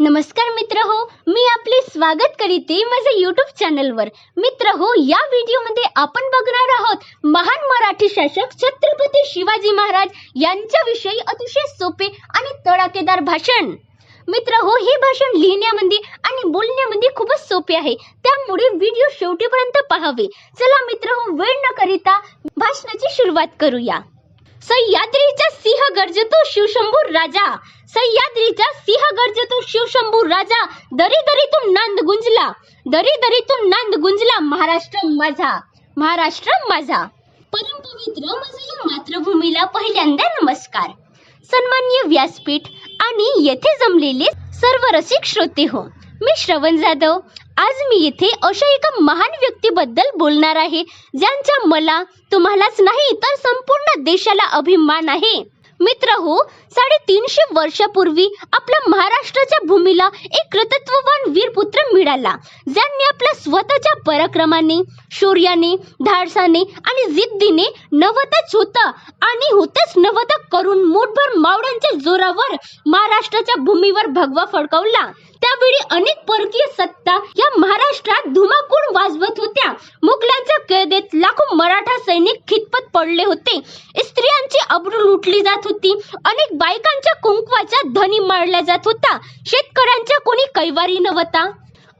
नमस्कार मित्र हो मी आपले स्वागत करीते माझ्या युट्यूब चॅनलवर मित्र हो या व्हिडिओमध्ये आपण बघणार आहोत महान मराठी शासक छत्रपती शिवाजी महाराज यांच्याविषयी अतिशय सोपे आणि तडाखेदार भाषण. मित्र हो हे भाषण लिहिण्यामध्ये आणि बोलण्यामध्ये खूपच सोपे आहे. त्यामुळे व्हिडिओ शेवटीपर्यंत पाहावे. चला मित्र हो वेळ न करिता भाषणाची सुरुवात करूया. सह्याद्रीचा सिंह गरजतो शिवशंभू राजा. सह्याद्रीचा सिंह गर्जतो शिवशंभू राजा दरी दरीतून नांद गुंजला. दरी दरीतून नांद गुंजला महाराष्ट्र माझा महाराष्ट्र माझा. परमपवित्र माझ्या मातृभूमीला पहिल्यांदा नमस्कार. सन्मान्य व्यासपीठ आणि येथे जमलेले सर्व रसिक श्रोते हो मी श्रवण जाधव. आज मी येथे अशा एका महान व्यक्तीबद्दल बोलणार आहे ज्यांचा मला तुम्हालाच नाही तर संपूर्ण देशाला अभिमान आहे. मित्र हो साडेतीनशे वर्षापूर्वी आपल्या महाराष्ट्राच्या भूमीला एक कृतत्ववान वीरपुत्र मिळाला ज्यांनी आपल्या स्वतःच्या पराक्रमाने शौर्याने धाडसाने आणि जिद्दीने नवतच होतं आणि होतच नवत करून मोठभर मावळ्यांच्या जोरावर महाराष्ट्राच्या भूमीवर भगवा फडकवला. त्यावेळी अनेक परकीय सत्ता या महाराष्ट्रात कैदेत लाखो मराठा सैनिक खितपत पडले होते. स्त्रियांची अब्रू लुटली जात होती. अनेक बायकांच्या कुंकवाच्या धनी मारल्या जात होता. शेतकऱ्यांच्या कोणी कैवारी नव्हता.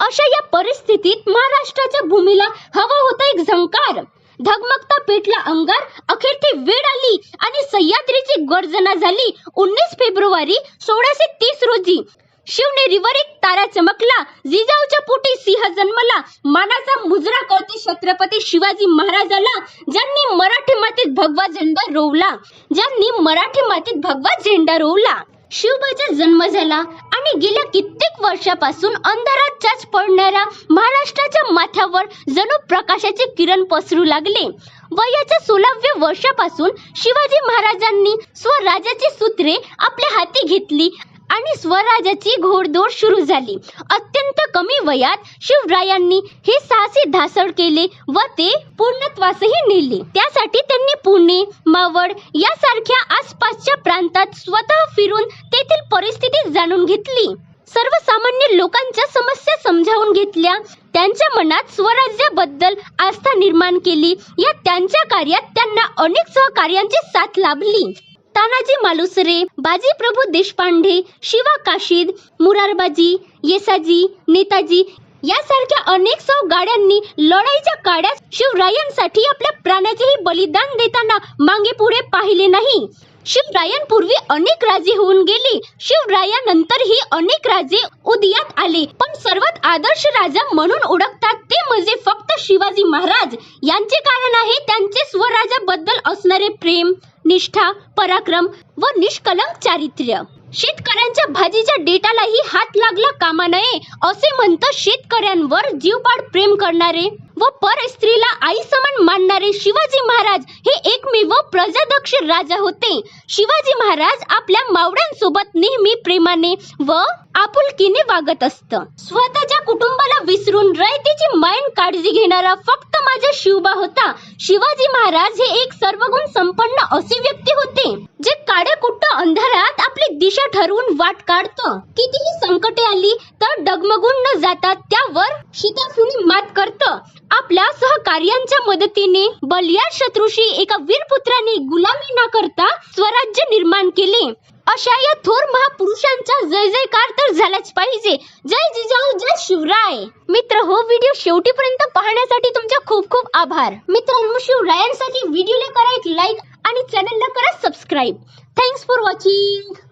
अशा या परिस्थितीत महाराष्ट्राच्या भूमीला हवा होता एक झंकार. धगमगता पेटला अंगार अखेर ती वेळ आली आणि सह्याद्रीची गर्जना झाली. उन्नीस फेब्रुवारी सोळाशे तीस रोजी शिवनेरीवर एक तारा चमकला. जिजाऊच्या पोटी सिंह जन्मला. मानाचा मुजरा करते छत्रपती शिवाजी महाराजाला ज्यांनी मराठी मातीत भगवा झेंडा रोवला ज्यांनी मराठी मातीत भगवा झेंडा रोवला. शिवबाचा जन्म झाला आणि गेल्या कित्येक वर्षापासून अंधारात चाच पडणाऱ्या महाराष्ट्राच्या माथ्यावर जणू प्रकाशाचे किरण पसरू लागले. वयाच्या सोळाव्या वर्षापासून शिवाजी महाराजांनी स्वराज्याची सूत्रे आपल्या हाती घेतली आणि स्वराज्याची घोडदौड सुरू झाली. अत्यंत कमी वयात शिवरायांनी हे साहसी धासळ केले व ते पूर्णत्वासही नेले. त्यासाठी त्यांनी पुणे मावळ यासारख्या आसपासच्या प्रांतात स्वतः फिरून तेथील परिस्थिती जाणून घेतली. सर्वसामान्य लोकांच्या समस्या समजावून घेतल्या. त्यांच्या मनात स्वराज्याबद्दल आस्था निर्माण केली. या त्यांच्या कार्यात त्यांना अनेक सहकार्यांची साथ लाभली. तानाजी मालुसरे बाजीप्रभू देशपांडे शिवा काशीद मुरारबाजी येसाजी नेताजी यासारख्या अनेक सौ गाड्यांनी लढाईच्या काळात शिवरायांसाठी आपल्या प्राणाचेही बलिदान देताना मागे पुढे पाहिले नाही. शिवरायांपूर्वी अनेक राजे होऊन गेले. शिवरायानंतरही अनेक राजे उदयात आले. पण सर्वात आदर्श राजा म्हणून ओळखतात ते म्हणजे फक्त शिवाजी महाराज. यांचे कारण आहे त्यांचे स्वराजाबद्दल असणारे प्रेम निष्ठा पराक्रम व निष्कलंक चारित्र्य. शेतकऱ्यांच्या भाजीच्या डेटालाही हात लागला कामा नये असे म्हणतं शेतकऱ्यांवर जीवपाड प्रेम करणारे व पर स्त्रीला आई समान मानणारे शिवाजी महाराज हे एकमेव प्रजादक्ष राजा होते. शिवाजी महाराज आपल्या मावळ्यांसोबत नेहमी प्रेमाने व आपुलकीने वागत असत. स्वतःच्या कुटुंबाला विसरून रयतेची मायन काळजी घेणारा फक्त माझा शिवबा होता. शिवाजी महाराज हे एक सर्वगुण संपन्न असे व्यक्ती होते जे काळ्या कुट्ट अंधारात आपली दिशा ठरवून वाट काढतं. कितीही संकटे आली तर डगमगून न जाता त्यावर शिताफुणी मात करतं. आपल्या सहकार्यांच्या मदतीने बलिया शत्रूशी एका वीरपुत्राने गुलामी न करता स्वराज्य निर्माण केले. अशा या थोर महापुरुषांचा जय जयकार तर झालाच पाहिजे. जय जिजाऊ जय शिवराय. मित्र हो व्हिडिओ शेवटीपर्यंत पाहण्यासाठी तुमचा खूप खूप आभार. मित्रांनो शिवरायांसाठी व्हिडिओला करा एक लाईक आणि चॅनलला करा सबस्क्राईब. Thanks for watching